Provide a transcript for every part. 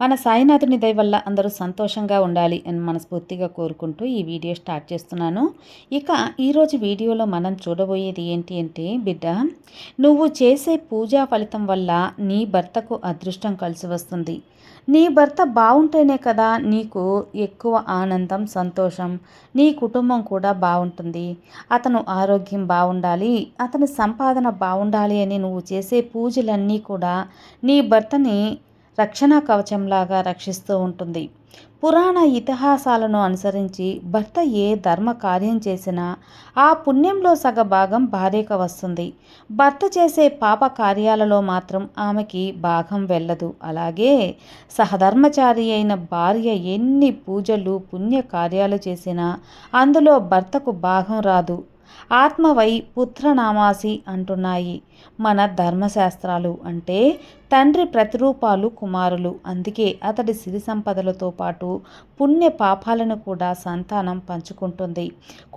మన సాయినాథుని దయ వల్ల అందరూ సంతోషంగా ఉండాలి అని మనస్ఫూర్తిగా కోరుకుంటూ ఈ వీడియో స్టార్ట్ చేస్తున్నాను. ఇక ఈరోజు వీడియోలో మనం చూడబోయేది ఏంటి అంటే బిడ్డ నువ్వు చేసే పూజా ఫలితం వల్ల నీ భర్తకు అదృష్టం కలిసి వస్తుంది. నీ భర్త బాగుంటేనే కదా నీకు ఎక్కువ ఆనందం సంతోషం నీ కుటుంబం కూడా బాగుంటుంది అతను ఆరోగ్యం బాగుండాలి అతని సంపాదన బాగుండాలి అని నువ్వు చేసే పూజలన్నీ కూడా నీ భర్తని రక్షణ కవచంలాగా రక్షిస్తూ ఉంటుంది. పురాణ ఇతిహాసాలను అనుసరించి భర్త ఏ ధర్మ కార్యం చేసినా ఆ పుణ్యంలో సగ భాగం భార్యకు వస్తుంది. భర్త చేసే పాప కార్యాలలో మాత్రం ఆమెకి భాగం వెళ్ళదు. అలాగే సహధర్మచారి అయిన భార్య ఎన్ని పూజలు పుణ్య కార్యాలు చేసినా అందులో భర్తకు భాగం రాదు. ఆత్మవై పుత్రనామాసి అంటున్నాయి మన ధర్మశాస్త్రాలు. అంటే తండ్రి ప్రతిరూపాలు కుమారులు. అందుకే అతడి సిరి సంపదలతో పాటు పుణ్య పాపాలను కూడా సంతానం పంచుకుంటుంది.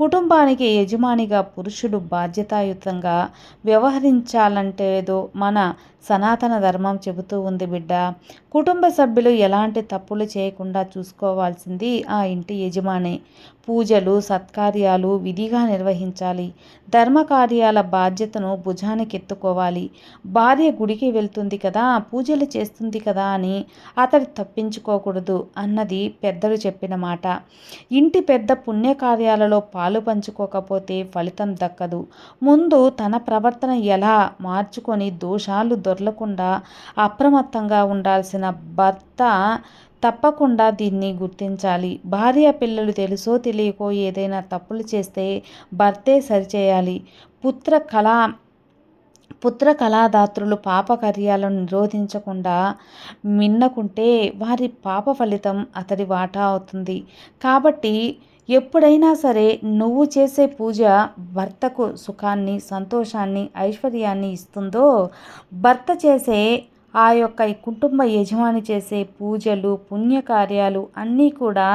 కుటుంబానికి యజమానిగా పురుషుడు బాధ్యతాయుతంగా వ్యవహరించాలంటేదో మన సనాతన ధర్మం చెబుతూ ఉంది బిడ్డ. కుటుంబ సభ్యులు ఎలాంటి తప్పులు చేయకుండా చూసుకోవాల్సింది ఆ ఇంటి యజమాని. పూజలు సత్కార్యాలు విధిగా నిర్వహించాలి. ధర్మకార్యాల బాధ్యతను భుజానికి ఎత్తుకోవాలి భార్య గుడికి వెళ్తుంది కదా పూజలు చేస్తుంది కదా అని అతడు తప్పించుకోకూడదు అన్నది పెద్దలు చెప్పిన మాట. ఇంటి పెద్ద పుణ్యకార్యాలలో పాలు పంచుకోకపోతే ఫలితం దక్కదు. ముందు తన ప్రవర్తన ఎలా మార్చుకొని దోషాలు దొరలకుండా అప్రమత్తంగా ఉండాల్సిన భర్త తప్పకుండా దీన్ని గుర్తించాలి. భార్య పిల్లలు తెలుసో తెలియకో ఏదైనా తప్పులు చేస్తే భర్తే సరిచేయాలి. పుత్ర కళ పుత్ర కళాదాత్రులు పాపకార్యాలను నిరోధించకుండా మిన్నకుంటే వారి పాప ఫలితం అతడి వాటా అవుతుంది. కాబట్టి ఎప్పుడైనా సరే నువ్వు చేసే పూజ భర్తకు సుఖాన్ని సంతోషాన్ని ఐశ్వర్యాన్ని ఇస్తుందో భర్త చేసే ఆ యొక్క కుటుంబ యజమాని చేసే పూజలు పుణ్యకార్యాలు అన్నీ కూడా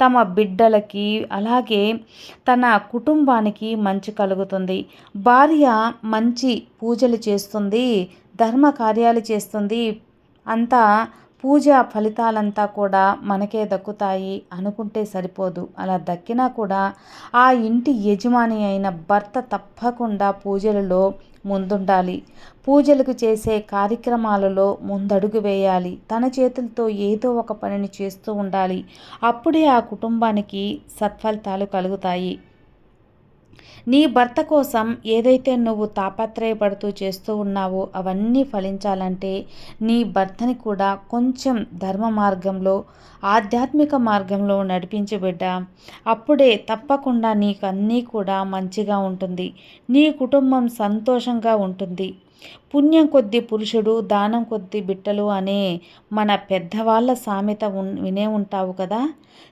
తమ బిడ్డలకి అలాగే తన కుటుంబానికి మంచి కలుగుతుంది. భార్య మంచి పూజలు చేస్తుంది ధర్మ కార్యాలు చేస్తుంది. అంతా పూజ ఫలితాలంతా కూడా మనకే దక్కుతాయి అనుకుంటే సరిపోదు. అలా దక్కినా కూడా ఆ ఇంటి యజమాని అయిన భర్త తప్పకుండా పూజలలో ముందుండాలి. పూజలకు చేసే కార్యక్రమాలలో ముందడుగు వేయాలి. తన చేతులతో ఏదో ఒక పనిని చేస్తూ ఉండాలి. అప్పుడే ఆ కుటుంబానికి సత్ఫలితాలు కలుగుతాయి. నీ భర్త కోసం ఏదైతే నువ్వు తాపత్రయపడుతూ చేస్తూ ఉన్నావో అవన్నీ ఫలించాలంటే నీ భర్తని కూడా కొంచెం ధర్మ మార్గంలో ఆధ్యాత్మిక మార్గంలో నడిపించి బిడ్డ. అప్పుడే తప్పకుండా నీకు అన్నీ కూడా మంచిగా ఉంటుంది. నీ కుటుంబం సంతోషంగా ఉంటుంది. పుణ్యం కొద్ది పురుషుడు దానం కొద్ది బిట్టలు అనే మన పెద్దవాళ్ళ సామెత ఉన్ వినే ఉంటావు కదా?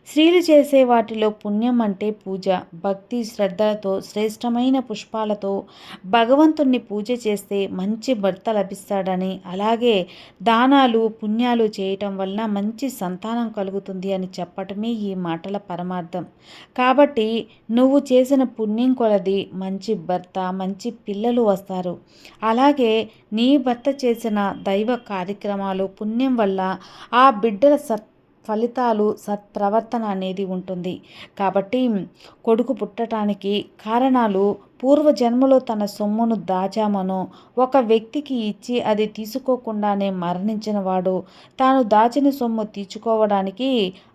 స్త్రీలు చేసే వాటిలో పుణ్యం అంటే పూజ. భక్తి శ్రద్ధలతో శ్రేష్టమైన పుష్పాలతో భగవంతుణ్ణి పూజ చేస్తే మంచి భర్త లభిస్తాడని అలాగే దానాలు పుణ్యాలు చేయటం వలన మంచి సంతానం కలుగుతుంది అని చెప్పటమే ఈ మాటల పరమార్థం. కాబట్టి నువ్వు చేసిన పుణ్యం కొలది మంచి భర్త మంచి పిల్లలు వస్తారు. అలాగే నీ భర్త చేసిన దైవ కార్యక్రమాలు పుణ్యం వల్ల ఆ బిడ్డల సత్ ఫలితాలు సత్ప్రవర్తన అనేది ఉంటుంది. కాబట్టి కొడుకు పుట్టడానికి కారణాలు పూర్వజన్మలో తన సొమ్మును దాచామనో ఒక వ్యక్తికి ఇచ్చి అది తీసుకోకుండానే మరణించిన వాడు తాను దాచిన సొమ్ము తీర్చుకోవడానికి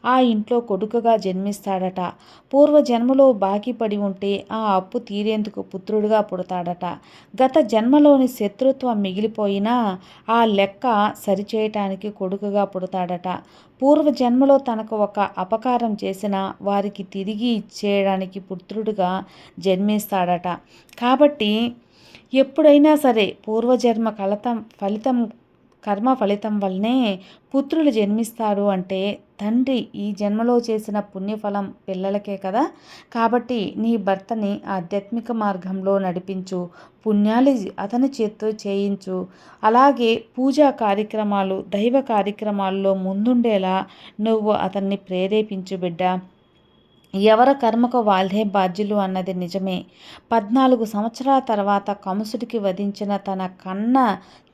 ఆ ఇంట్లో కొడుకుగా జన్మిస్తాడట. పూర్వజన్మలో బాకీ పడి ఉంటే ఆ అప్పు తీరేందుకు పుత్రుడిగా పుడతాడట. గత జన్మలోని శత్రుత్వం మిగిలిపోయినా ఆ లెక్క సరిచేయటానికి కొడుకుగా పుడతాడట. పూర్వజన్మలో తనకు ఒక అపకారం చేసిన వారికి తిరిగి ఇచ్చేయడానికి పుత్రుడుగా జన్మిస్తాడట. కాబట్టి ఎప్పుడైనా సరే పూర్వజన్మ కలతం ఫలితం కర్మ ఫలితం వల్లనే పుత్రులు జన్మిస్తారు అంటే తండ్రి ఈ జన్మలో చేసిన పుణ్యఫలం పిల్లలకే కదా. కాబట్టి నీ భర్తని ఆధ్యాత్మిక మార్గంలో నడిపించు పుణ్యాలు అతని చేత్తో చేయించు. అలాగే పూజా కార్యక్రమాలు దైవ కార్యక్రమాల్లో ముందుండేలా నువ్వు అతన్ని ప్రేరేపించు బిడ్డ. ఎవర కర్మకు వాళ్ళే బాధ్యులు అన్నది నిజమే. పద్నాలుగు సంవత్సరాల తర్వాత కంసుడికి వధించిన తన కన్న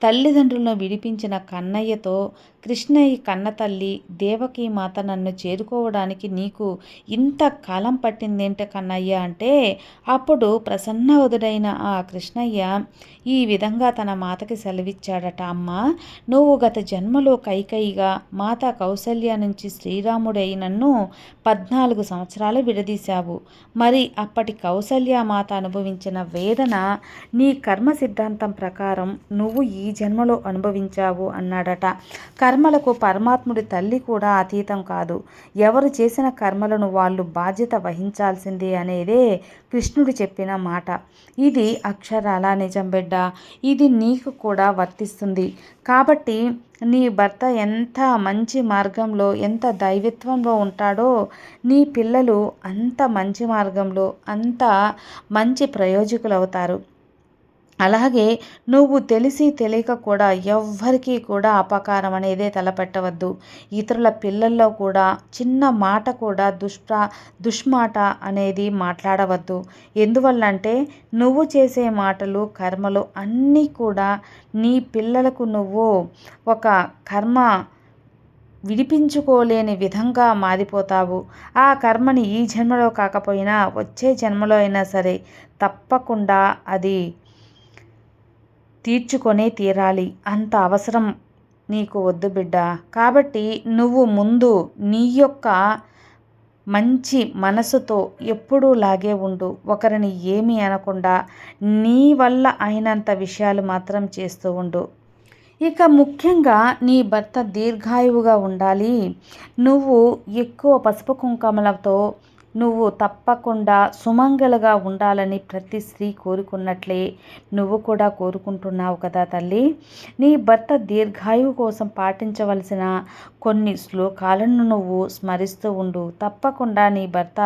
తల్లిదండ్రులను విడిపించిన కన్నయ్యతో కృష్ణయ్య కన్నతల్లి దేవకి మాత నన్ను చేరుకోవడానికి నీకు ఇంత కాలం పట్టిందేంట కన్నయ్య అంటే అప్పుడు ప్రసన్నవదుడైన ఆ కృష్ణయ్య ఈ విధంగా తన మాతకి సెలవిచ్చాడట. అమ్మ నువ్వు గత జన్మలో కైకైగా మాత కౌసల్య నుంచి శ్రీరాముడై నన్ను పద్నాలుగు సంవత్సరాలు విడదీశావు. మరి అప్పటి కౌసల్య మాత అనుభవించిన వేదన నీ కర్మ సిద్ధాంతం ప్రకారం నువ్వు ఈ జన్మలో అనుభవించావు అన్నాడట. కర్మలకు పరమాత్ముడి తల్లి కూడా అతీతం కాదు. ఎవరు చేసిన కర్మలను వాళ్ళు బాధ్యత వహించాల్సిందే అనేదే కృష్ణుడు చెప్పిన మాట. ఇది అక్షరాల నిజం బిడ్డ? ఇది నీకు కూడా వర్తిస్తుంది. కాబట్టి నీ భర్త ఎంత మంచి మార్గంలో ఎంత దైవత్వంలో ఉంటాడో నీ పిల్లలు అంత మంచి మార్గంలో అంత మంచి ప్రయోజకులు అవుతారు అలాగే నువ్వు తెలిసి తెలియక కూడా ఎవ్వరికీ కూడా అపకారం అనేదే తలపెట్టవద్దు. ఇతరుల పిల్లల్లో కూడా చిన్న మాట కూడా దుష్ప్ర దుష్మాట అనేది మాట్లాడవద్దు. ఎందువల్లంటే నువ్వు చేసే మాటలు కర్మలు అన్నీ కూడా నీ పిల్లలకు నువ్వు ఒక కర్మ విడిపించుకోలేని విధంగా మారిపోతావు. ఆ కర్మని ఈ జన్మలో కాకపోయినా వచ్చే జన్మలో అయినా సరే తప్పకుండా అది తీర్చుకొనే తీరాలి. అంత అవసరం నీకు వద్దు బిడ్డ. కాబట్టి నువ్వు ముందు నీ యొక్క మంచి మనసుతో ఎప్పుడూ లాగే ఉండు. ఒకరిని ఏమీ అనకుండా నీ వల్ల అయినంత విషయాలు మాత్రం చేస్తూ ఉండు. ఇక ముఖ్యంగా నీ భర్త దీర్ఘాయువుగా ఉండాలి. నువ్వు ఎక్కువ పసుపు కుంకుమలతో నువ్వు తప్పకుండా సుమంగళగా ఉండాలని ప్రతి స్త్రీ కోరుకున్నట్లే నువ్వు కూడా కోరుకుంటున్నావు కదా తల్లి? నీ భర్త దీర్ఘాయువు కోసం పాటించవలసిన కొన్ని శ్లోకాలను నువ్వు స్మరిస్తూ ఉండు. తప్పకుండా నీ భర్త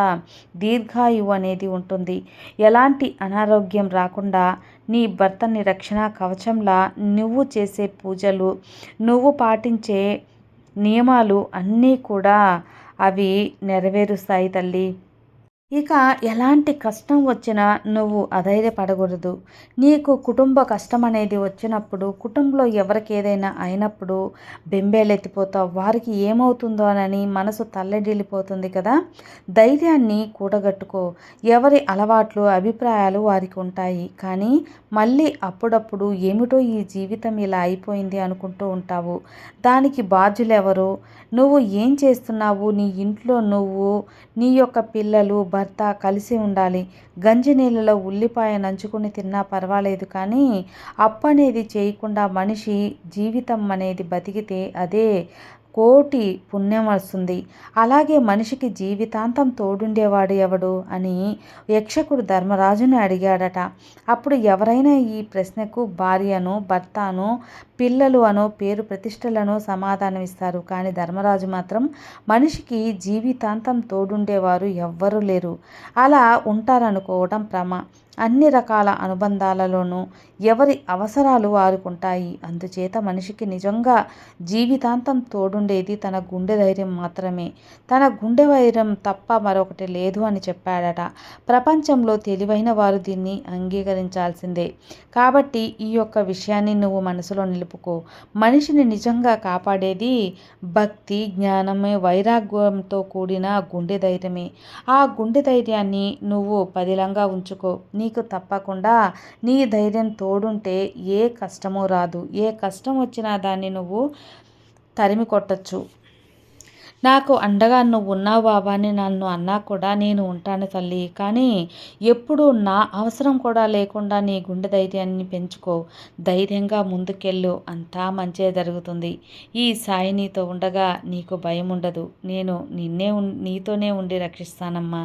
దీర్ఘాయువు అనేది ఉంటుంది. ఎలాంటి అనారోగ్యం రాకుండా నీ భర్తని రక్షణ కవచంలా నువ్వు చేసే పూజలు నువ్వు పాటించే నియమాలు అన్నీ కూడా అవి నెరవేరుస్తాయి తల్లి. ఇక ఎలాంటి కష్టం వచ్చినా నువ్వు అధైర్యపడకూడదు. నీకు కుటుంబ కష్టం అనేది వచ్చినప్పుడు కుటుంబంలో ఎవరికి ఏదైనా అయినప్పుడు బెంబేలెత్తిపోతావు. వారికి ఏమవుతుందో అని మనసు తల్లడిల్లిపోతుంది కదా. ధైర్యాన్ని కూడగట్టుకో. ఎవరి అలవాట్లు అభిప్రాయాలు వారికి ఉంటాయి. కానీ మళ్ళీ అప్పుడప్పుడు ఏమిటో ఈ జీవితం ఇలా అయిపోయింది అనుకుంటూ ఉంటావు. దానికి బాధ్యులెవరు? నువ్వు ఏం చేస్తున్నావు? నీ ఇంట్లో నువ్వు నీ యొక్క పిల్లలు భర్త కలిసి ఉండాలి. గంజి నీళ్ళలో ఉల్లిపాయ నంచుకుని తిన్నా పర్వాలేదు కానీ అప్పు అనేది చేయకుండా మనిషి జీవితం అనేది బతికితే అదే కోటి పుణ్యం వస్తుంది. అలాగే మనిషికి జీవితాంతం తోడుండేవాడు ఎవడు అని యక్షకుడు ధర్మరాజుని అడిగాడట. అప్పుడు ఎవరైనా ఈ ప్రశ్నకు భార్యను భర్తను పిల్లలు అనో పేరు ప్రతిష్టలను సమాధానం ఇస్తారు. కానీ ధర్మరాజు మాత్రం మనిషికి జీవితాంతం తోడుండేవారు ఎవ్వరూ లేరు. అలా ఉంటారనుకోవడం ప్రమా. అన్ని రకాల అనుబంధాలలోనూ ఎవరి అవసరాలు వారుకుంటాయి. అందుచేత మనిషికి నిజంగా జీవితాంతం తోడుండేది తన గుండె ధైర్యం మాత్రమే. తన గుండె వైరం తప్ప మరొకటి లేదు అని చెప్పాడట. ప్రపంచంలో తెలివైన వారు దీన్ని అంగీకరించాల్సిందే. కాబట్టి ఈ యొక్క విషయాన్ని నువ్వు మనసులో నిలుపుకో. మనిషిని నిజంగా కాపాడేది భక్తి జ్ఞానమే వైరాగ్యంతో కూడిన గుండె ధైర్యమే. ఆ గుండె ధైర్యాన్ని నువ్వు పదిలంగా ఉంచుకో. నీ నీకు తప్పకుండా నీ ధైర్యం తోడుంటే ఏ కష్టమూ రాదు. ఏ కష్టం వచ్చినా దాన్ని నువ్వు తరిమి కొట్టచ్చు. నాకు అండగా నువ్వు ఉన్నావు బాబా అని నన్ను అన్నా కూడా నేను ఉంటాను తల్లి. కానీ ఎప్పుడు నా అవసరం కూడా లేకుండా నీ గుండె ధైర్యాన్ని పెంచుకో. ధైర్యంగా ముందుకెళ్ళు. అంతా మంచే జరుగుతుంది. ఈ సాయి నీతో ఉండగా నీకు భయం ఉండదు నేను నిన్నే నీతోనే ఉండి రక్షిస్తానమ్మా.